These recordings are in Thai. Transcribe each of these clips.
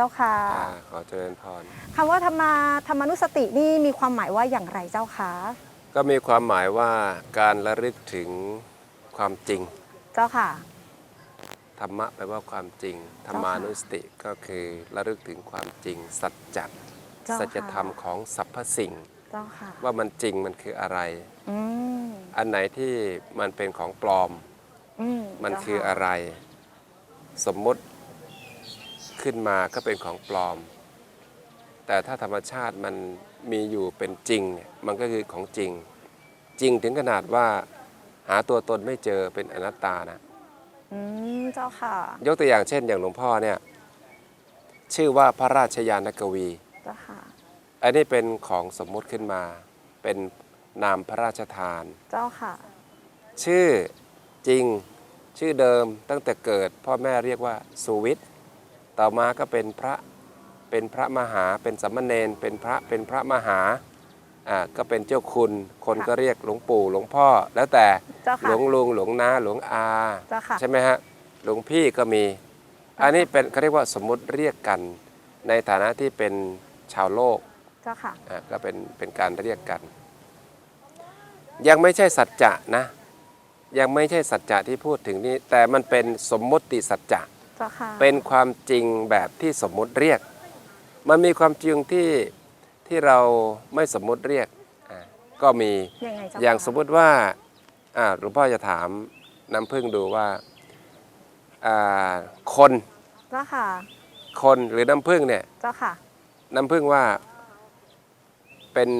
จ้าค่ะอ่าขอเจริญพร คำว่าธรรมาธรรมนุสตินี่มีความหมายว่าอย่างไรเจ้าคะก็มีความหมายว่าการระลึกถึงความจริง เจ้าค่ะ ธรรมะแปลว่าความจริง ธรรมานุสติก็คือระลึกถึงความจริง สัจจะเจ้าค่ะ สัจธรรมของสรรพสิ่ง เจ้าค่ะว่ามันจริงมันคืออะไร อืมอันไหนที่มันเป็นของปลอม อืมมันเจ้าคืออะไร สมมุติ ขึ้นมาก็เป็นของปลอม แต่ถ้าธรรมชาติมันมีอยู่เป็นจริงเนี่ยมันก็คือของจริง จริงถึงขนาดว่าหาตัวตนไม่เจอเป็นอนัตตานะอืมเจ้าค่ะ ยกตัวอย่างเช่นอย่างหลวงพ่อเนี่ยชื่อว่าพระราชยานกวีเจ้าค่ะ อันนี้เป็นของสมมุติขึ้นมา เป็นนามพระราชทาน เจ้าค่ะ ชื่อจริงชื่อเดิมตั้งแต่เกิดพ่อแม่เรียกว่าสุวิทย์ ต่อมาก็เป็นพระเป็นพระมหาเป็นสัมมาเนนเป็นพระเป็นพระมหาอ่าก็เป็นเจ้าคุณคนค่ะก็เรียกหลวงปู่หลวงพ่อ แล้วแต่เจ้าหลค่ะวงลุงหลวงนาหลวงอา เจ้าค่ะ ใช่ไหมฮะ หลวงพี่ก็มี อันนี้เป็นเขาเรียกว่าสมมุติเรียกกัน ในฐานะที่เป็นชาวโลกเจ้าค่ะ อะก็เป็นเป็นการเรียกกัน ยังไม่ใช่สัจจะนะ ยังไม่ใช่สัจจะที่พูดถึงนี้ แต่มันเป็นสมมติสัจจะ เจ้าค่ะเป็นความจริงแบบที่สมมุติเรียก มันมีความจริงที่ที่เราไม่สมมุติเรียกอะก็มียังไงเจ้าอย่างค่ะสมมุติว่าอ่าหลวงพ่อจะถามน้ำพึ่งดูว่าอ่าคนเจ้าค่ะคนหรือน้ำพึ่งเนี่ยเจ้าค่ะน้ำพึ่งว่าเป็น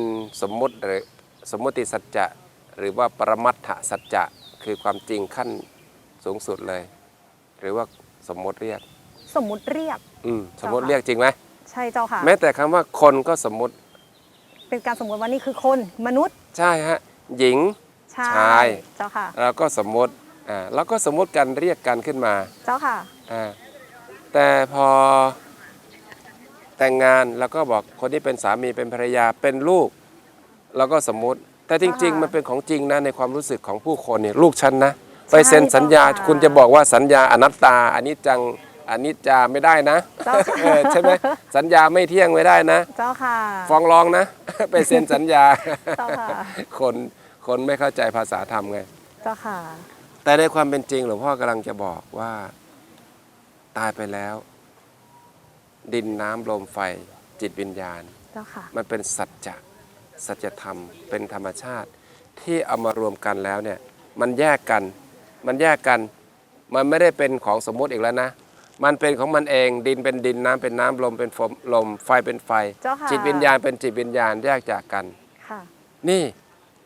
สมมุติหรือสมมุติสัจจะหรือว่าปรมัตถสัจจะคือความจริงขั้นสูงสุดเลย หรือว่า สมมติเรียก สมมุติเรียก อืมสมมติเจ้าค่ะเรียกจริงไหมใช่เจ้าค่ะ แม้แต่คำว่าคนก็สมมติเป็นการสมมติว่านี่คือคนมนุษย์ใช่ฮะหญิง ชายชายเจ้าค่ะ เราก็สมมติอ่าเราก็สมมติกันเรียกกันขึ้นมาเจ้าค่ะ อ่าแต่พอแต่งงานเราก็บอกคนที่เป็นสามีเป็นภรรยาเป็นลูกเราก็สมมุติ แต่จริง อ่าๆมันเป็นของจริงนะในความรู้สึกของผู้คนเนี่ยลูกฉันนะ ไปเซ็นใช่สัญญาเจ้าค่ะคุณจะบอกว่าสัญญาอนัตตาอันนี้จังอันนี้จาไม่ได้นะเจ้าค่ะเออใช่ไหมสัญญาไม่เที่ยงไม่ได้นะ เจ้าค่ะ ฟ้องร้องนะ ไปเซ็นสัญญาเจ้าค่ะคนคนไม่เข้าใจภาษาธรรมไงเจ้าค่ะ แต่ในความเป็นจริงหลวงพ่อกำลังจะบอกว่า ตายไปแล้ว ดินน้ำลมไฟจิตวิญญาณเจ้าค่ะ มันเป็นสัจจะสัจธรรมเป็นธรรมชาติ ที่เอามารวมกันแล้วเนี่ย มันแยกกัน มันแยกกัน มันไม่ได้เป็นของสมมุติอีกแล้วนะ มันเป็นของมันเองดินเป็นดินน้ำเป็นน้ำลมเป็นลมลมไฟเป็นไฟ เจ้าค่ะ จิตวิญญาณเป็นจิตวิญญาณแยกจากกัน ค่ะ นี่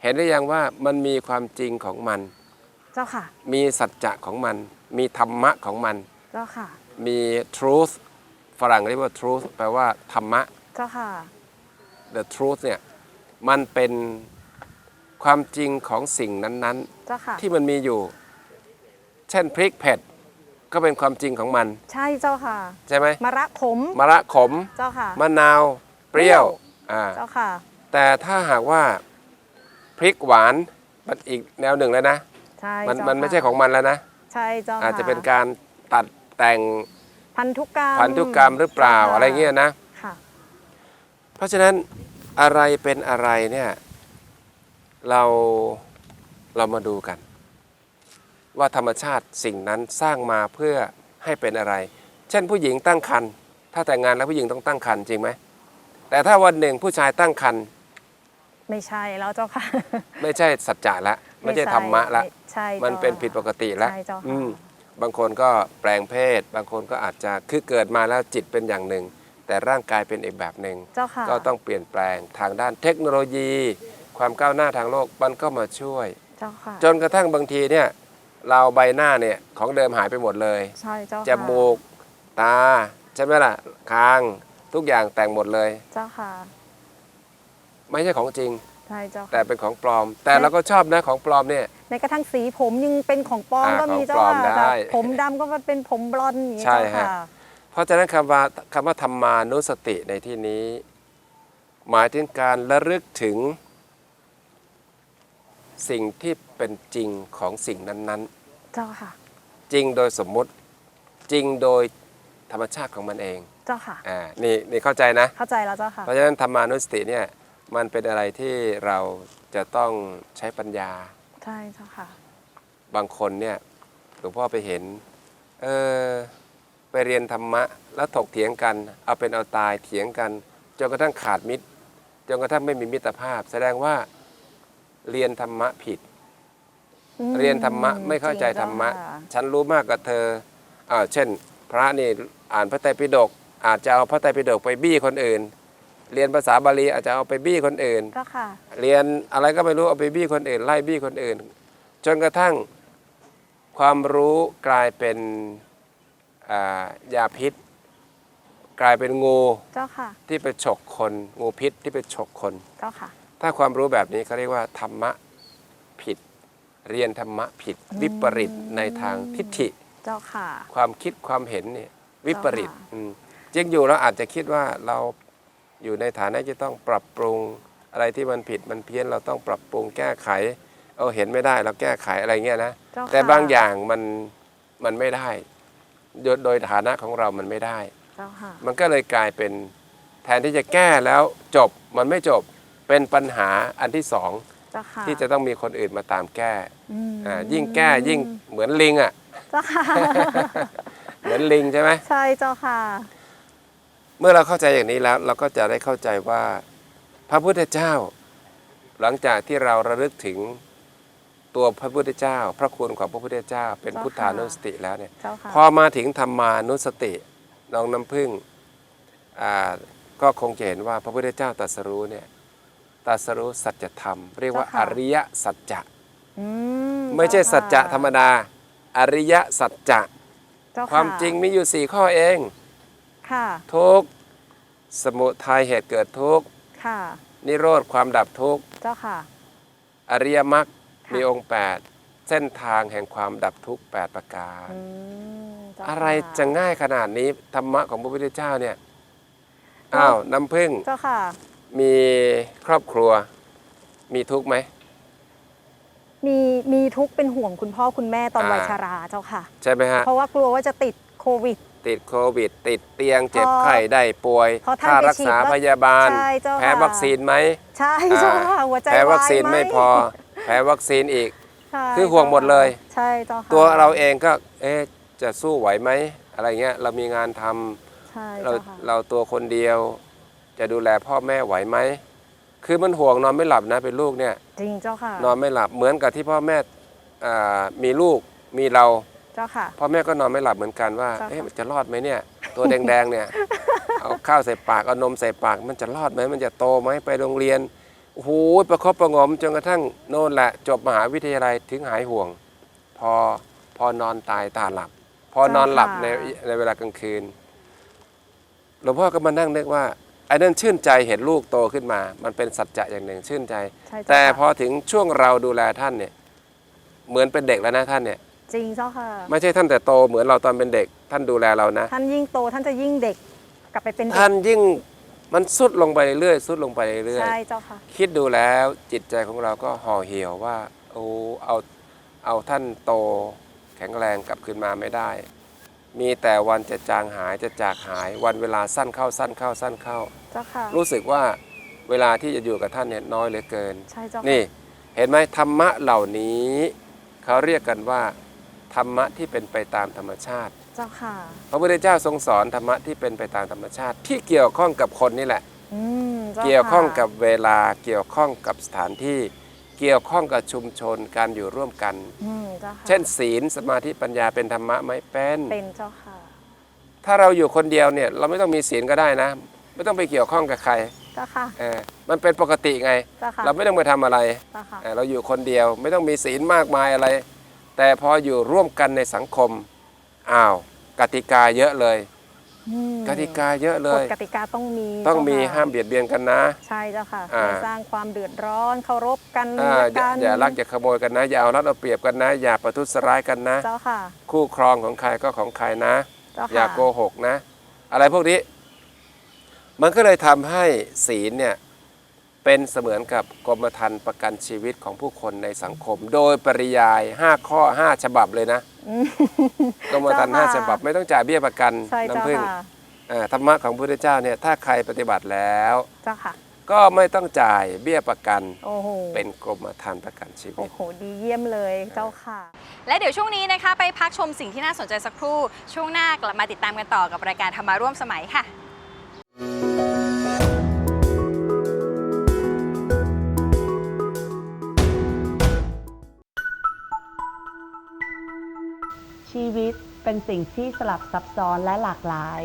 เห็นหรือยังว่ามันมีความจริงของมัน เจ้าค่ะ มีสัจจะของมัน มีธรรมะของมัน เจ้าค่ะ มี truth ฝรั่งเรียกว่า truth แปลว่าธรรมะ เจ้าค่ะ the truth เนี่ยมันเป็นความจริงของสิ่งนั้นเจ้าค่ะ ๆ ที่มันมีอยู่ เช่นพริกเผ็ดก็เป็นความจริงของมัน ใช่เจ้าค่ะ ใช่ไหมมะระขมมะระขมเจ้าค่ะมะนาวเปรี้ยวเปรี้ยวอ่าเจ้าค่ะ แต่ถ้าหากว่าพริกหวานมันอีกแนวหนึ่งแล้วนะใช่มันเจ้ามันไม่ค่ะใช่ของมันแล้วนะใช่เจ้าอาจจะค่เป็นการตัดแต่งพันธุกรรมพันธุกรรมหรือเปล่าจ้ค่อะไรเงี้ยนะ ค่ะ เพราะฉะนั้นอะไรเป็นอะไรเนี่ยเราเรามาดูกัน ว่าธรรมชาติสิ่งนั้นสร้างมาเพื่อให้เป็นอะไร เช่นผู้หญิงตั้งครรภ์ถ้าแต่งงานแล้วผู้หญิงต้องตั้งครรภ์จริงไหมแต่ถ้าวันหนึ่งผู้ชายตั้งครรภ์ไม่ใช่แล้วเจ้าค่ะ ไม่ใช่สัจจะละไม่ใช่ธรรมะละไม่ใช่มันจ้าเป็นผิดปกติละใช่เจ้าค่ะอืมบางคนก็แปลงเพศ บางคนก็อาจจะคือเกิดมาแล้วจิตเป็นอย่างหนึ่ง แต่ร่างกายเป็นอีกแบบหนึ่งเจ้าค่ะก็ต้องเปลี่ยนแปลงทางด้านเทคโนโลยี ความก้าวหน้าทางโลกมันก็มาช่วยเจ้าค่ะจนกระทั่งบางทีเนี่ย เราใบหน้าเนี่ยของเดิมหายไปหมดเลยใช่เจ้าค่ะจมูกตาใช่ไหมล่ะคางทุกอย่างแต่งหมดเลย เจ้าค่ะไม่ใช่ของจริง ใช่เจ้าค่ะแต่เป็นของปลอม แต่เราก็ชอบนะของปลอมเนี่ยในกระทั่งสีผมยังเป็นของปลอมอ่าก็มีของเจ้าปลอมค่ะได้แบบผมดำก็มาเป็นผมบลอนด์อย่างนี้ใช่เจ้าฮะ ค่ะ เพราะฉะนั้นคำว่าคำว่าธรรมานุสติในที่นี้ หมายถึงการระลึกถึง สิ่งที่เป็นจริงของสิ่งนั้นเจ้าค่ะ ๆ จริงโดยสมมุติจริงโดยธรรมชาติของมันเองเจ้าค่ะ อ่านี่นี่เข้าใจนะ เข้าใจแล้วเจ้าค่ะ เพราะฉะนั้นธรรมานุสติเนี่ยมันเป็นอะไรที่เราจะต้องใช้ปัญญา ใช่เจ้าค่ะ บางคนเนี่ยหลวงพ่อไปเห็น เออไปเรียนธรรมะ แล้วถกเถียงกัน เอาเป็นเอาตายเถียงกันจนกระทั่งขาดมิตรจนกระทั่งไม่มีมิตรภาพ แสดงว่า เรียนธรรมะผิด อืมเรียนธรรมะไม่เข้าใจธรรมะ จงเจ้าค่ะฉันรู้มากกว่าเธออ่าเช่น พระนี่อ่านพระไตรปิฎกอาจจะเอาพระไตรปิฎกไปบี้คนอื่น เรียนภาษาบาลีอาจจะเอาไปบี้คนอื่นเจ้าค่ะ เรียนอะไรก็ไม่รู้เอาไปบี้คนอื่น ไล่บี้คนอื่น จนกระทั่งความรู้กลายเป็นอ่ายาพิษ กลายเป็นงูเจ้าค่ะ ที่ไปฉกคน งูพิษที่ไปฉกคน เจ้าค่ะ ถ้าความรู้แบบนี้เขาเรียกว่าธรรมะผิด เรียนธรรมะผิด วิปริตในทางทิฏฐิ เจ้าค่ะ ความคิดความเห็นเนี่ยวิปริตเจ้าค่ะอืมจริงอยู่เราอาจจะคิดว่าเราอยู่ในฐานะจะต้องปรับปรุงอะไรที่มันผิดมันเพี้ยนเราต้องปรับปรุงแก้ไขเอาเห็นไม่ได้เราแก้ไขอะไรเงี้ยนะเจ้ค่ะ แต่บางอย่างมันมันไม่ได้โดยโดยฐานะของเรามันไม่ได้ เจ้าค่ะ มันก็เลยกลายเป็นแทนที่จะแก้แล้วจบมันไม่จบ เป็นปัญหาอันที่สองเจ้าค่ะที่จะต้องมีคนอื่นมาตามแก้อืมอ่ายิ่งแก้ยิ่งเหมือนลิงอะ เจ้าค่ะ เหมือนลิงใช่ไหม ใช่เจ้าค่ะ เมื่อเราเข้าใจอย่างนี้แล้ว เราก็จะได้เข้าใจว่า พระพุทธเจ้า หลังจากที่เราระลึกถึงตัวพระพุทธเจ้า พระคุณของพระพุทธเจ้า เป็นเจ้าค่ะพุทธานุสติแล้วเนี่ย เจ้าค่ะ พอมาถึงธรรมานุสติน้องน้ำพึ่งอ่าก็คงจะเห็นว่าพระพุทธเจ้าตรัสรู้เนี่ย ตรัสรู้สัจธรรม เรียกว่าเจ้าอค่ะริยสัจจะอืมไม่ใช่เจ้าสัจจะค่ะธรรมดา อริยสัจจะเจ้ะความจริงมีอยู่สี่ข้อเองค่ะทุกข์สมุทัยเหตุเกิดทุกข์ค่ะนิโรธความดับทุกข์เจ้าค่ะ อริยมรรคค่ะมีองค์ 8 เส้นทางแห่งความดับทุกข์8ประการอืมเจ้าอะไรค่จะง่ายขนาดนี้ธรรมะของพระพุทธเจ้าเนี่ยอ้าวน้ำพึ่งเจ้าค่ะ มีครอบครัว มีทุกข์ไหม มีมีทุกข์เป็นห่วงคุณพ่อคุณแม่ตอนอ่า วัยชราเจ้าค่ะ ใช่ไหมฮะ เพราะว่ากลัวว่าจะติดโควิด ติดโควิด ติดเตียงเจ็บพอไข้ได้ป่วยพอท่านค่าไปรักษาฉีดวัคพยาบาล ใช่เจ้าค่ะ แพ้วัคซีนไหม ใช่เจ้าค่ะหัวใจแพ้วัคซีนวายหไม่พอ แพ้วัคซีนอีก ใช่คือห่วงหมดเลย ใช่เจ้าค่ะตัวเราเองก็เอ๊ะจะสู้ไหวไหมอะไรเงี้ยเรามีงานทำใช่เราเจ้าค่ะ เราตัวคนเดียว จะดูแลพ่อแม่ไหวไหมคือมันห่วงนอนไม่หลับนะเป็นลูกเนี่ย จริงเจ้าค่ะ นอนไม่หลับเหมือนกับที่พ่อแม่อ่ามีลูกมีเรา เจ้าค่ะ พ่อแม่ก็นอนไม่หลับเหมือนกันว่าเจ้าค่ะเอ๊ะมันจะรอดไหมเนี่ย ตัวแดงๆเนี่ย เอาข้าวใส่ปากเอานมใส่ปาก มันจะรอดไหมมันจะโตไหมไปโรงเรียนโอ้โหประคบประหงมจนกระทั่งโน่นแหละ จบมหาวิทยาลัยถึงหายห่วง พอพอนอนตายตาหลับ พอนอนหลับในในเวลากลางคืนหลวงพ่อก็มานั่งนึกว่า ไอ้นั่นชื่นใจเห็นลูกโตขึ้นมา มันเป็นสัจจะอย่างหนึ่งชื่นใจ ใช่เจ้าแต่ค่ะพอถึงช่วงเราดูแลท่านเนี่ยเหมือนเป็นเด็กแล้วนะท่านเนี่ย จริงเจ้าค่ะ ไม่ใช่ท่านแต่โตเหมือนเราตอนเป็นเด็ก ท่านดูแลเรานะ ท่านยิ่งโตท่านจะยิ่งเด็กกลับไปเป็นเด็กท่านยิ่งมันสุดลงไปเรื่อยๆสุดลงไปเรื่อยใช่เจ้าค่ะ ๆคิดดูแล้วจิตใจของเราก็ห่อเหี่ยวว่าโอ้เอาเอาท่านโตแข็งแรงกลับคืนมาไม่ได้ มีแต่วันจะจางหายจะจากหายวันเวลาสั้นเข้าสั้นเข้าสั้นเข้า เจ้าค่ะรู้สึกว่าเวลาที่จะอยู่กับท่านเนี่ยน้อยเหลือเกิน ใช่เจ้าค่ะนี่เห็นไหมธรรมะเหล่านี้เขาเรียกกันว่า ธรรมะที่เป็นไปตามธรรมชาติ เจ้าค่ะพระพุทธเจ้าทรงสอนธรรมะที่เป็นไปตามธรรมชาติ ที่เกี่ยวข้องกับคนนี่แหละ อืมจ้าเกี่ยวข้องค่ะกับเวลาเกี่ยวข้องกับสถานที่ เกี่ยวข้องกับชุมชนการอยู่ร่วมกัน อืมเจ้าค่ะเช่น ศีลสมาธิปัญญาเป็นธรรมะไหมเป็น เป็นเจ้าค่ะถ้าเราอยู่คนเดียวเนี่ยเราไม่ต้องมีศีลก็ได้นะ ไม่ต้องไปเกี่ยวข้องกับใครเจ้าค่ะเออมันเป็นปกติไง เจ้าค่ะเราไม่ต้องไปทำอะไรเจ้าค่ะเอ่อเราอยู่คนเดียวไม่ต้องมีศีลมากมายอะไร แต่พออยู่ร่วมกันในสังคมอ้าวกติกาเยอะเลย อืมกติกาเยอะเลกฎย กติกาต้องมีต้องมีเจ้ค่ะห้ามเบียดเบียนกันนะ ใช่เจ้าค่ะอ่า ไม่สร้างความเดือดร้อนเคารพกันอ่าและอย่ากันอย่าลักอย่าขโมยกันนะ อย่าเอารัดเอาเปรียบกันนะ อย่าประทุษร้ายกันนะ เจ้าค่ะคู่ครองของใครก็ของใครนะ เจ้าค่ะ อย่าโกหกนะ อะไรพวกนี้ มันก็เลยทำให้ศีลเนี่ย เป็นเสมือนกับกรมธรรม์ประกันชีวิตของผู้คนในสังคม โดยปริยาย 5 ข้อ 5 ฉบับเลยนะอืม กรมธรรม์เจ้าค่ะ5ฉบับไม่ต้องจ่ายเบี้ยประกันใช่เจ้าน้ำผึ้งค่ะอ่าธรรมะของพระพุทธเจ้าเนี่ยถ้าใครปฏิบัติแล้ว เจ้าค่ะ ก็ไม่ต้องจ่ายเบี้ยประกัน โอ้โหเป็นกรมธรรม์ประกันชีวิโอ้ต โหดีเยี่ยมเลยเจ้าค่ะ และเดี๋ยวช่วงนี้นะคะ ไปพักชมสิ่งที่น่าสนใจสักครู่ ช่วงหน้ากลับมาติดตามกันต่อกับรายการธรรมาร่วมสมัยค่ะ เป็นสิ่งที่สลับซับซ้อนและหลากหลาย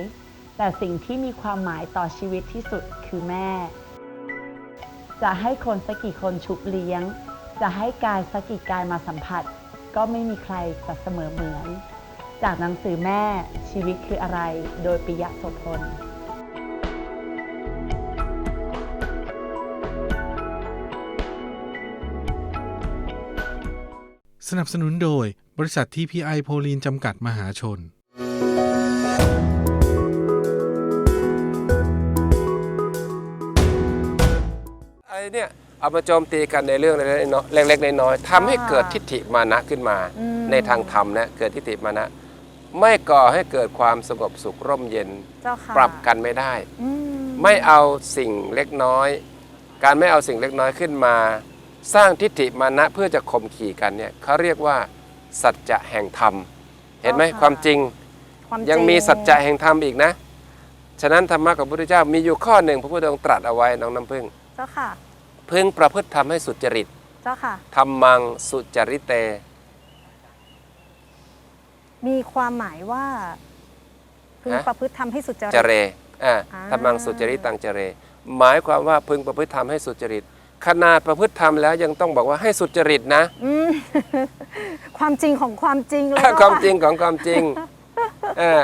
แต่สิ่งที่มีความหมายต่อชีวิตที่สุดคือแม่ จะให้คนสักกี่คนชุบเลี้ยง จะให้กายสักกี่กายมาสัมผัส ก็ไม่มีใครจะเสมอเหมือน จากหนังสือแม่ชีวิตคืออะไร โดยปิยะโสพลสนับสนุนโดย บริษัทที่พีไอโพลีนจำกัดมหาชน ไอ้เนี่ยเอามาโจมตีกันในเรื่องเล็กๆน้อยๆเล็กๆน้อยๆทำให้เกิดทิฏฐิมานะขึ้นมา อืม ในทางธรรมนะเกิดทิฏฐิมานะ ไม่ก่อให้เกิดความสงบสุขร่มเย็นเจ้าค่ะปรับกันไม่ได้ อืมไม่เอาสิ่งเล็กน้อย การไม่เอาสิ่งเล็กน้อยขึ้นมา สร้างทิฏฐิมานะเพื่อจะข่มขี่กันเนี่ยเขาเรียกว่า สัจจะแห่งธรรม เห็นไหมความจริงความยังจริมีสัจจะแห่งธรรมอีกนะ ฉะนั้นธรรมะของพระพุทธเจ้ามีอยู่ข้อหนึ่งพระพุทธองค์ตรัสเอาไว้น้องน้ำพึ่งเจ้าค่ะพึงประพฤติธรรมให้สุจริตเจ้าค่ะธรรมังสุจริเต มีความหมายว่าพึงฮะ ประพฤติทำให้สุจริจตเรอ่าอ่า ธรรมังสุจริตตังจเร หมายความว่าพึงประพฤติธรรมให้สุจริต ขนาดประพฤติธรรมแล้วยังต้องบอกว่าให้สุจริตนะอืมความจริงของความจริงเลยความจริเจ้งของความจริงเออ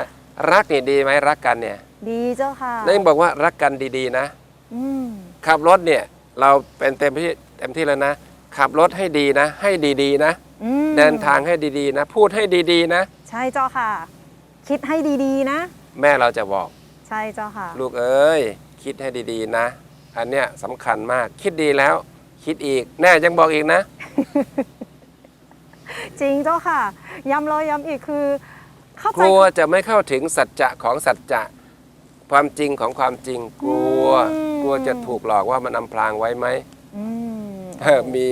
รักนี่ดีไหมรักกันเนี่ยดีเจ้าค่ะแล้วยังบอกว่ารักกันดีๆนะ อืมขับรถเนี่ยเราเป็นเต็มที่เต็มที่แล้วนะ ขับรถให้ดีนะ ให้ดีๆนะ อืมเดินทางให้ดีๆนะ พูดให้ดีๆนะ ใช่เจ้าค่ะ คิดให้ดีๆนะ แม่เราจะบอก ใช่เจ้าค่ะ ลูกเอ้ย คิดให้ดีๆนะ อันเนี้ยสำคัญมากคิดดีแล้ว คิดอีก แน่ยังบอกอีกนะ จริงเจ้าค่ะ ย้ำแล้วย้ำอีกคือ เข้าใจกลัวจะไม่เข้าถึงสัจจะของสัจจะ ความจริงของความจริง กลัว กลัวจะถูกหลอกว่ามันอำพรางไว้ไหมอืมเออมี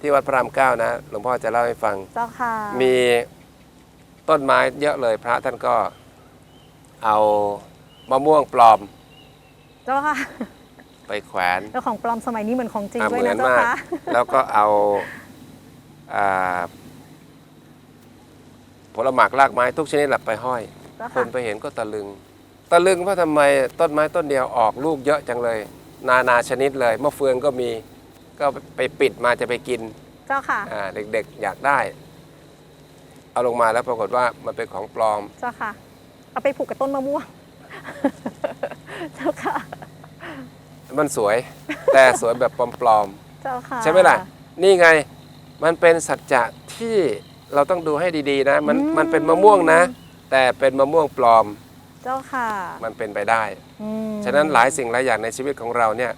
ที่วัดพระรามเก้านะหลวงพ่อจะเล่าให้ฟัง เจ้าค่ะมีต้นไม้เยอะเลยพระท่านก็เอามะม่วงปลอม เจ้าค่ะ ไปแขวนแล้วของปลอมสมัยนี้เหมือนของจริงอะด้วยเหมือนะนเจ้ามากค่ะแล้วก็เอาอ่าผลหมากรากไม้ทุกชนิดแหละไปห้อย เจ้าคค่ะนไปเห็นก็ตะลึง ตะลึงว่าทำไมต้นไม้ต้นเดียวออกลูกเยอะจังเลย นานาชนิดเลยมะเฟืองก็มีก็ไปปิดมาจะไปกินเจ้าค่ะอ่าเด็กๆอยากได้ เอาลงมาแล้วปรากฏว่ามันเป็นของปลอม เจ้าค่ะ เอาไปผูกกับต้นมะม่วง เจ้าค่ะ มันสวย แต่สวยแบบปลอมเจ้าค่ะ ๆ ใช่ไหมล่ะ นี่ไงมันเป็นสัจจะที่เราต้องดูให้ดีๆนะ มันอืม มันเป็นมะม่วงนะ แต่เป็นมะม่วงปลอมเจ้าค่ะมันเป็นไปได้ อืมฉะนั้นหลายสิ่งหลายอย่างในชีวิตของเราเนี่ย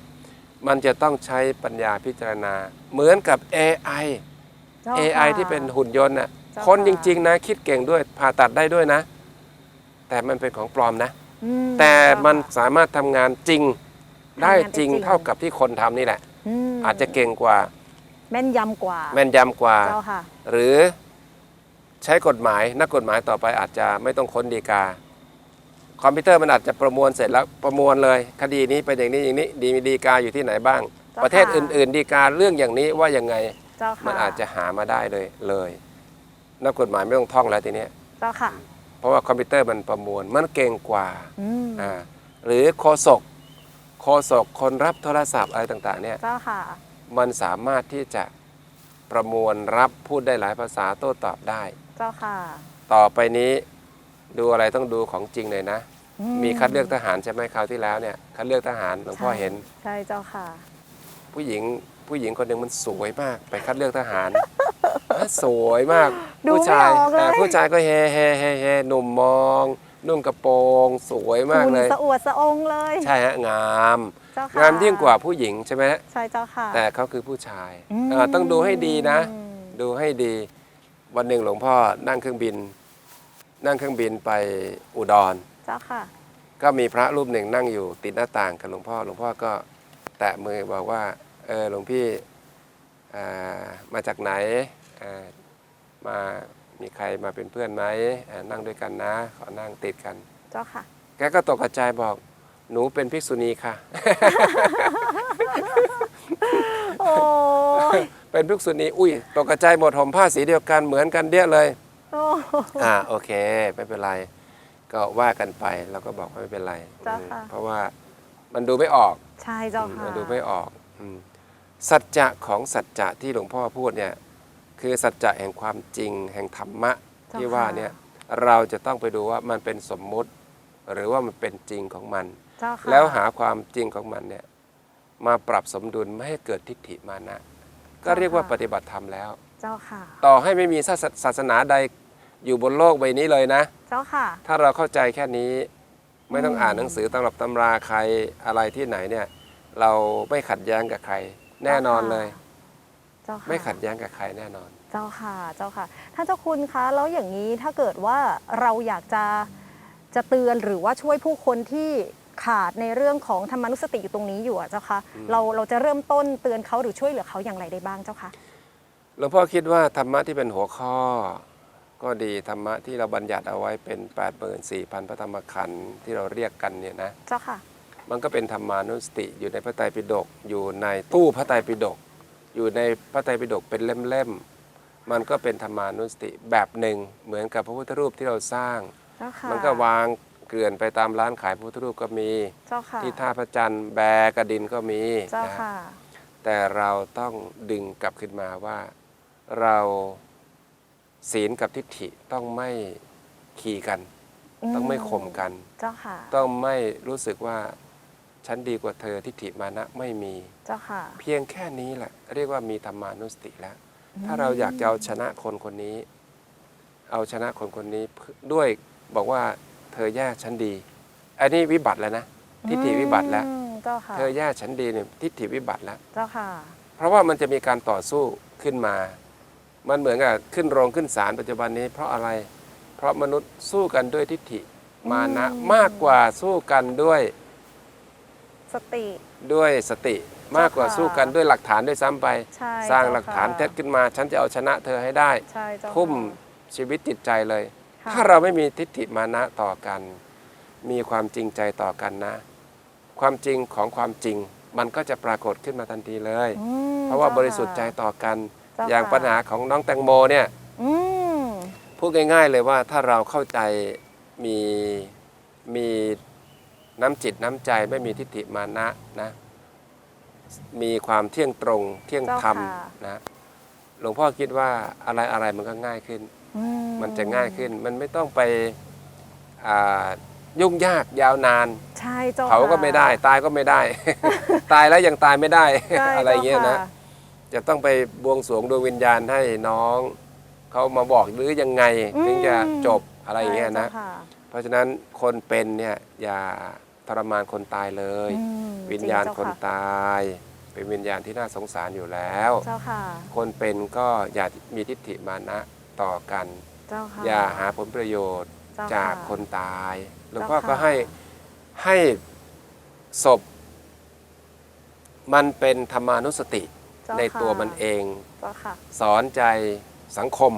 มันจะต้องใช้ปัญญาพิจารณา เหมือนกับ AI เจ้าค่ะ AI ที่เป็นหุ่นยนต์น่ะเจ้าคนจค่ะริง ๆ นะ คิดเก่งด้วยผ่าตัดได้ด้วยนะ แต่มันเป็นของปลอมนะ อืมแต่มันเจ้าค่ะสามารถทำงานจริง ได้ทำงานได้จริงจริงเท่ากับที่คนทำนี่แหละมอาจจะเก่งกว่า แม่นยำกว่า แม่นยำกว่าเจ้าค่ะหรือใช้กฎหมายนักกฎหมายต่อไปอาจจะไม่ต้องค้นดีกา คอมพิวเตอร์มันอาจจะประมวลเสร็จแล้วประมวลเลย คดีนี้เป็นอย่างนี้อย่างนี้ดีมีดีกาอยู่ที่ไหนบ้างเจ้าประเทศค่ะอื่น ๆ ดีกาเรื่องอย่างนี้ว่ายังไงเจ้าค่ะมันอาจจะหามาได้เลยเลยนักกฎหมายไม่ต้องท่องแล้วทีเนี้ยเจ้าค่ะ เพราะว่าคอมพิวเตอร์มันประมวลมันเก่งกว่าอืมอ่าหรือโฆษก โฆษกคนรับโทรศัพท์อะไรต่างๆเนี่ยเจ้าค่ะ มันสามารถที่จะประมวลรับพูดได้หลายภาษาโต้ตอบได้ เจ้าค่ะต่อไปนี้ดูอะไรต้องดูของจริงเลยนะ อืมีคัดเลือกทหารใช่ไหมคราวที่แล้วเนี่ยคัดเลือกทหารหลวงพ่อใช่เห็น ใช่เจ้าค่ะ ผู้หญิงผู้หญิงคนหนึ่งมันสวยมาก ไปคัดเลือกทหาร สวยมาก ดูผู้ชายไม่ออกเลย อ่าผู้ชายก็เฮเฮเฮเฮหนุ่มมอง นุ่งกระโปรงสวยมากหุ่นเลยสะอวดสะองเลยใช่ฮะงามเจ้าค่ะงามยิ่งกว่าผู้หญิงใช่ไหมฮะใช่เจ้าค่ะ แต่เขาคือผู้ชายมเอ่อต้องดูให้ดีนะอืมดูให้ดีวันหนึ่งหลวงพ่อนั่งเครื่องบิน นั่งเครื่องบินไปอุดร เจ้าค่ะ ก็มีพระรูปหนึ่งนั่งอยู่ติดหน้าต่างกับหลวงพ่อ หลวงพ่อก็แตะมือบอกว่า เออหลวงพี่อ่ามาจากไหนอ่ามา มีใครมาเป็นเพื่อนไหมอ่านั่งด้วยกันนะขอนั่งติดกัน เจ้าค่ะ แกก็ตกใจายบอก หนูเป็นภิกษุณีค่ะ โอ้ยเป็นภิกษุณีอุ้ยตกใจายหมดห่มผ้าสีเดียวกันเหมือนกันเดียเลยโอ้อ่าโอเคไม่เป็นไร ก็ว่ากันไปเราก็บอกว่าไม่เป็นไรเจ้าอืมค่ะเพราะว่ามันดูไม่ออก ใช่เจ้าค่ะมันดูไม่ออกอืมสัจจะของสัจจะที่หลวงพ่อพูดเนี่ย คือสัจจะแห่งความจริงแห่งธรรมะเจ้าที่ว่าค่ะเนี่ยเราจะต้องไปดูว่ามันเป็นสมมุติ หรือว่ามันเป็นจริงของมันเจ้าค่ะแล้วหาความจริงของมันเนี่ยมาปรับสมดุลไม่ให้เกิดทิฏฐิมานะ ก็เรียกว่าปฏิบัติธรรมแล้ว เจ้าค่ะ ต่อให้ไม่มีศาสศาสนาใดอยู่บนโลกใบนี้เลยนะ เจ้าค่ะ ถ้าเราเข้าใจแค่นี้ ไม่ต้องอืมอ่านหนังสือตำรับตำราใครอะไรที่ไหนเนี่ย เราไม่ขัดแย้งกับใคร แน่นอนเลย เจ้าค่ะ ไม่ขัดแย้งกับใครแน่นอน เจ้าค่ะ เจ้าค่ะ ท่านเจ้าคุณคะ แล้วอย่างนี้ถ้าเกิดว่าเราอยากจะจะเตือนหรือว่าช่วยผู้คนที่ขาดในเรื่องของธรรมานุสติอยู่ตรงนี้อยู่อะเจ้าคะอืม เราเราจะเริ่มต้นเตือนเขาหรือช่วยเหลือเขาอย่างไรได้บ้างเจ้าคะ หลวงพ่อคิดว่าธรรมะที่เป็นหัวข้อ ก็ดีธรรมะที่เราบัญญัติเอาไว้เป็น 8 4 0 0 0 พระธรรมขันธ์ที่เราเรียกกันเนี่ยนะ เจ้าค่ะ มันก็เป็นธรรมานุสติอยู่ในพระไตรปิฎกอยู่ในตู้พระไตรปิฎก อยู่ในพระไตรปิฎกเป็นเล่มๆ มันก็เป็นธรรมานุสติแบบหนึ่ง เหมือนกับพระพุทธรูปที่เราสร้าง เจ้าค่ะมันก็วางเกลื่อนไปตามร้านขายพระพุทธรูปก็มี เจ้าค่ะที่ท่าพระจันทร์แบกระดินก็มีเจ้านะ ค่ะ แต่เราต้องดึงกลับขึ้นมาว่าเราศีลกับทิฏฐิต้องไม่ขี่กัน ต้องไม่ข่มกัน เจ้าค่ะ ต้องไม่รู้สึกว่า ฉันดีกว่าเธอทิฏฐิมานะไม่มี เจ้าค่ะ เพียงแค่นี้แหละ เรียกว่ามีธรรมานุสติแล้ว ถ้าเราอยากจะเอาชนะคนคนนี้ เอาชนะคนคนนี้ด้วยบอกว่าเธอแย่ฉันดี อันนี้วิบัติแล้วนะทิฏฐิวิบัติแล้วอืมเจ้าค่ะ เธอแย่ฉันดีเนี่ยทิฏฐิวิบัติแล้ว เจ้าค่ะ เพราะว่ามันจะมีการต่อสู้ขึ้นมา มันเหมือนกับขึ้นโรงขึ้นศาลปัจจุบันนี้ เพราะอะไร เพราะมนุษย์สู้กันด้วยทิฏฐิมานะอืมมากกว่าสู้กันด้วย สติ ด้วยสติมากกว่าค่ะสู้กันด้วยหลักฐานด้วยซ้ำไป ใช่สร้างเจ้หลักฐานค่ะเท็จขึ้นมา ฉันจะเอาชนะเธอให้ได้ ใช่เจ้าทุ่มค่ะชีวิตจิตใจเลย ค่ะ ถ้าเราไม่มีทิฏฐิมานะต่อกัน มีความจริงใจต่อกันนะ ความจริงของความจริง มันก็จะปรากฏขึ้นมาทันทีเลย อืมเพราะว่าจ้บริสุทธิ์ใจต่อกัน เจ้าอย่างค่ะปัญหาของน้องแตงโมเนี่ย อืม พูดง่ายๆเลยว่าถ้าเราเข้าใจมีมี น้ำจิตน้ำใจไม่มีทิฏฐิมานะนะมีความเที่ยงตรงเที่ยงธรรมเจ้าค่ะนะหลวงพ่อคิดว่าอะไรอะไรมันก็ง่ายขึ้นอืมันจะง่ายขึ้นมันไม่ต้องไปอ่ายุ่งยากยาวนานใช่เจ้าเผาก็ค่ะไม่ได้ ตายก็ไม่ได้ ตายแล้วยังตายไม่ได้ใช่อะไรเงี้ยนะจ้าค่จะต้องไปบวงสรวงดวงวิญญาณให้น้องเขามาบอกหรือยังไงอืมถึงจะจบอะไรอย่างเงี้ยนะใช่จ้าค่เพราะฉะนั้นคนเป็นเนี่ยอย่า ทรมานคนตายเลย อืมวิญญาณจริงคนเจ้าตาย เป็นวิญญาณที่น่าสงสารอยู่แล้ว เจ้าค่ะ คนเป็นก็อย่ามีทิฏฐิมานะต่อกัน เจ้าค่ะอย่าหาผลประโยชน์เจ้าจากค่ะคนตายหลวงเจ้าพ่อก็ค่ะให้ให้ศพ มันเป็นธรรมานุสติเจ้าในตัวค่ะมันเอง เจ้าค่ะ สอนใจสังคม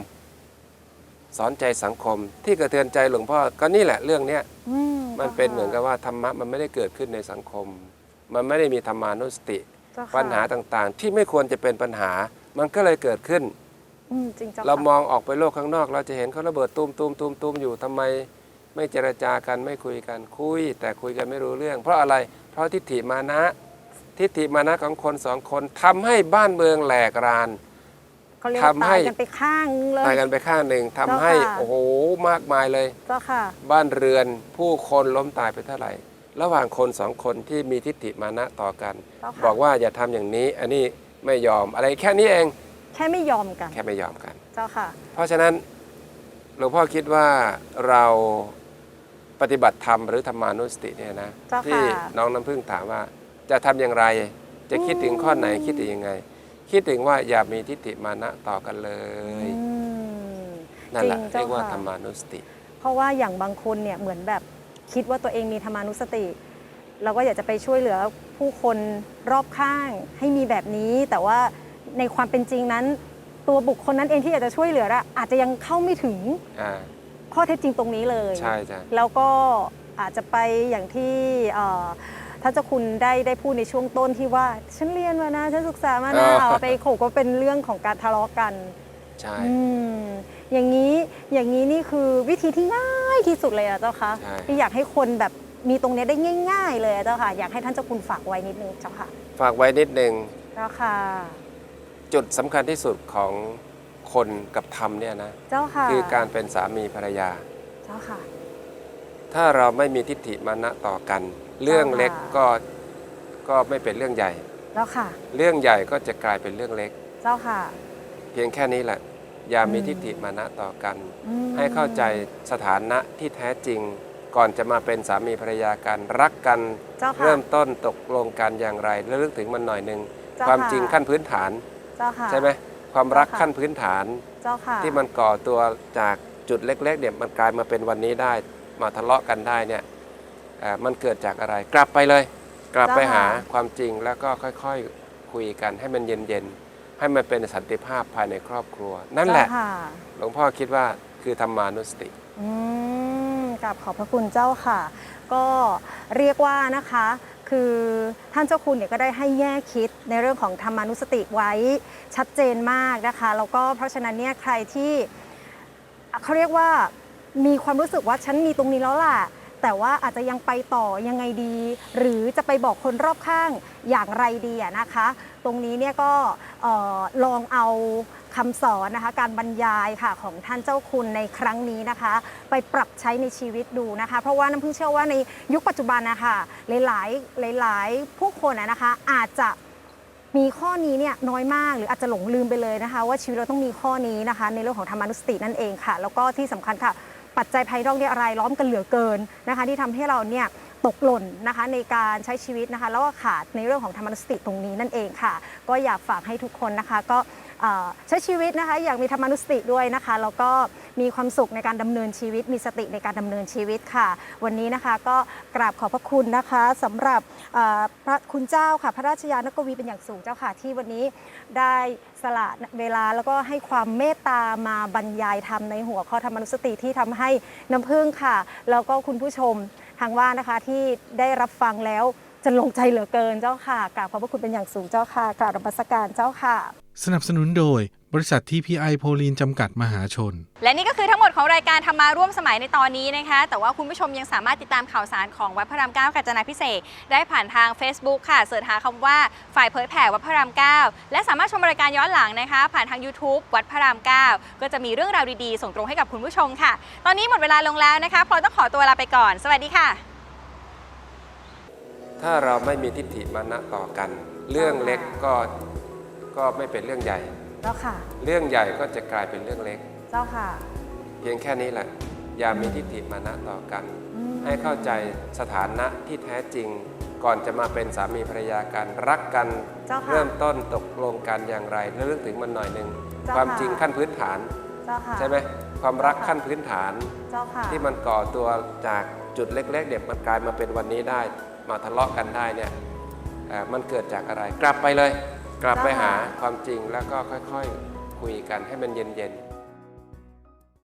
สอนใจสังคม ที่กระเทือนใจหลวงพ่อก็นี่แหละเรื่องเนี้ยอืมันจ้าเป็นค่ะเหมือนกับว่าธรรมะมันไม่ได้เกิดขึ้นในสังคม มันไม่ได้มีธรรมานุสติเจ้าค่ะปัญหาต่างๆ ที่ไม่ควรจะเป็นปัญหา มันก็เลยเกิดขึ้นอืมจริงเจ้าเราค่ะมองออกไปโลกข้างนอก เราจะเห็นเขาระเบิดตูมตูมตูมตูมอยู่ทำไม ไม่เจรจากันไม่คุยกันคุย แต่คุยกันไม่รู้เรื่อง เพราะอะไรเพราะทิฏฐิมานะ ทิฏฐิมานะของคนสองคนทำให้บ้านเมืองแหลกราน เขาเรียกว่าทำให้ ตายกันไปข้างนึงเลย ตายกันไปข้างหนึ่งทำเจ้าให้ค่ะ โอ้โหมากมายเลย เจ้าค่ะ บ้านเรือนผู้คนล้มตายไปเท่าไหร่ ระหว่างคนสองคนที่มีทิฏฐิมานะต่อกัน เจ้าค่ะ บอกว่าอย่าทำอย่างนี้ อันนี้ไม่ยอมอะไรแค่นี้เองแค่ไม่ยอมกัน แค่ไม่ยอมกัน เจ้าค่ะ เพราะฉะนั้นหลวงพ่อคิดว่าเราปฏิบัติธรรมหรือธรรมานุสติเนี่ยนะเจ้าค่ะที่น้องน้ำพึ่งถามว่าจะทำอย่างไร จะคิดถึงข้อไหนคิดถึงยังไง คิดถึงว่าอย่ามีทิฏฐิมานะต่อกันเลย อืมนั่นแหละจริงเรียกว่าเจ้าค่ะธรรมานุสติ เพราะว่าอย่างบางคนเนี่ยเหมือนแบบคิดว่าตัวเองมีธรรมานุสติ เราก็อยากจะไปช่วยเหลือผู้คนรอบข้างให้มีแบบนี้ แต่ว่าในความเป็นจริงนั้น ตัวบุคคลนั้นเองที่อยากจะช่วยเหลืออะอาจจะยังเข้าไม่ถึงอ่า ข้อเท็จจริงตรงนี้เลย ใช่จ้ะ แล้วก็อาจจะไปอย่างที่เอ่อ ท่านเจ้าคุณได้ได้พูดในช่วงต้นที่ว่า ฉันเรียนมานะ ฉันศึกษามานะเอาไปโขกก็เป็นเรื่องของการทะเลาะกัน ใช่ อืมอย่างนี้อย่างนี้นี่คือวิธีที่ง่ายที่สุดเลยอะเจ้าคะใช่ ที่อยากให้คนแบบมีตรงเนี้ยได้ง่าย ๆ เลยอะเจ้าค่ะอยากให้ท่านเจ้าคุณฝากไว้นิดนึงเจ้าค่ะฝากไว้นิดหนึ่งเจ้าค่ะ จุดสำคัญที่สุดของคนกับธรรมเนี่ยนะ เจ้าค่ะคือการเป็นสามีภรรยา เจ้าค่ะ ถ้าเราไม่มีทิฏฐิมานะต่อกัน เรื่องเล็กก็ก็ไม่เป็นเรื่องใหญ่ เจ้าค่ะ เรื่องใหญ่ก็จะกลายเป็นเรื่องเล็ก เจ้าค่ะ เพียงแค่นี้แหละ อย่ามีอืมทิฏฐิมานะต่อกัน อืมให้เข้าใจสถานะที่แท้จริง ก่อนจะมาเป็นสามีภรรยากันรักกัน เจ้าค่ะเริ่มต้นตกลงกันอย่างไรแล้วลึกถึงมันหน่อยหนึ่งเจ้าความค่ะจริงขั้นพื้นฐาน เจ้าค่ะ ใช่ไหมความรักเจ้าค่ะ ขั้นพื้นฐานเจ้าค่ะที่มันก่อตัวจากจุดเล็กๆเนี่ยมันกลายมาเป็นวันนี้ได้ มาทะเลาะกันได้เนี่ยเอ่อ มันเกิดจากอะไร กลับไปเลย กลับไปหาความจริงแล้วก็ค่อยๆคุยกันให้มันเย็นๆ ให้มันเป็นสันติภาพภายในครอบครัว นั่นแหละ เจ้าค่ะหลวงพ่อคิดว่าคือธรรมานุสติ อืมกับขอบพระคุณเจ้าค่ะ ก็เรียกว่านะคะ คือท่านเจ้าคุณเนี่ยก็ได้ให้แง่คิดในเรื่องของธรรมานุสติไว้ชัดเจนมากนะคะแล้วก็เพราะฉะนั้นเนี่ยใครที่เขาเรียกว่ามีความรู้สึกว่าฉันมีตรงนี้แล้วล่ะ แต่ว่าอาจจะยังไปต่อยังไงดี หรือจะไปบอกคนรอบข้างอย่างไรดีนะคะ ตรงนี้เนี่ยก็ลองเอาคำสอนนะคะการบรรยายค่ะของท่านเจ้าคุณในครั้งนี้นะคะ ไปปรับใช้ในชีวิตดูนะคะ เพราะว่าน้ำพึ่งเชื่อว่าในยุคปัจจุบันนะคะหลายๆหลาย ๆ ผู้คนนะคะอาจจะมีข้อนี้เนี่ยน้อยมากหรืออาจจะหลงลืมไปเลยนะคะ ว่าชีวิตเราต้องมีข้อนี้นะคะ ในเรื่องของธรรมานุสตินั่นเองค่ะ แล้วก็ที่สำคัญค่ะ ปัจจัยภายนอกเนี่ยอะไรล้อมกันเหลือเกินนะคะ ที่ทำให้เราเนี่ยตกหล่นนะคะในการใช้ชีวิตนะคะ แล้วก็ขาดในเรื่องของธรรมนสติตรงนี้นั่นเองค่ะ ก็อยากฝากให้ทุกคนนะคะ ก็ใช้ชีวิตนะคะอย่างมีธรรมนุสติด้วยนะคะ แล้วก็ มีความสุขในการดำเนินชีวิต มีสติในการดำเนินชีวิตค่ะ วันนี้นะคะก็กราบขอบพระคุณนะคะสำหรับพระคุณเจ้าค่ะ พระราชยานกวีเป็นอย่างสูงเจ้าค่ะ ที่วันนี้ได้สละเวลาแล้วก็ให้ความเมตตามาบรรยายธรรมในหัวข้อธรรมนุสติที่ทำให้น้ำพึ่งค่ะ แล้วก็คุณผู้ชมทางว่านนะคะที่ได้รับฟังแล้วจะลงใจเหลือเกินเจ้าค่ะกราบขอบพระคุณเป็นอย่างสูงเจ้าค่ะกราบนมัสการเจ้าค่ะ สนับสนุนโดย บริษัท TPI โพลีนจำกัดมหาชน และนี่ก็คือทั้งหมดของรายการธรรมาร่วมสมัยในตอนนี้นะคะ แต่ว่าคุณผู้ชมยังสามารถติดตามข่าวสารของวัดพระรามเก้ากาญจนาพิเศษกได้ผ่านทาง Facebook ค่ะเสิร์ชหาคำว่าฝ่ายเผยแผ่วัดพระรามเก้าและสามารถชมรายการย้อนหลังนะคะ ผ่านทาง YouTube วัดพระรามเก้าก็จะมีเรื่องราวดีๆ ส่งตรงให้กับคุณผู้ชมค่ะ ตอนนี้หมดเวลาลงแล้วนะคะพลอยต้องขอตัวลาไปก่อน สวัสดีค่ะ ถ้าเราไม่มีทิฏฐิมานะต่อกัน เรื่องเล็กก็ก็ไม่เป็นเรื่องใหญ่ เจ้าค่ะ เรื่องใหญ่ก็จะกลายเป็นเรื่องเล็ก เจ้าค่ะ เพียงแค่นี้แหละ อย่ามีทิฏฐิมานะต่อกัน อืม ให้เข้าใจสถานะที่แท้จริง ก่อนจะมาเป็นสามีภรรยากันรักกัน เจ้าค่ะเริ่มต้นตกลงกันอย่างไรแล้วลึกถึงมันหน่อยหนึ่งเจ้าความค่ะจริงขั้นพื้นฐาน เจ้าค่ะ ใช่ไหมความรักเจ้าค่ะขั้นพื้นฐาน เจ้าค่ะ ที่มันก่อตัวจากจุดเล็กๆเด็กมันกลายมาเป็นวันนี้ได้ มาทะเลาะกันได้เนี่ยเอ่อมันเกิดจากอะไร กลับไปเลย กลับไปหาความจริงแล้วก็ค่อยๆ คุยกันให้มันเย็นๆ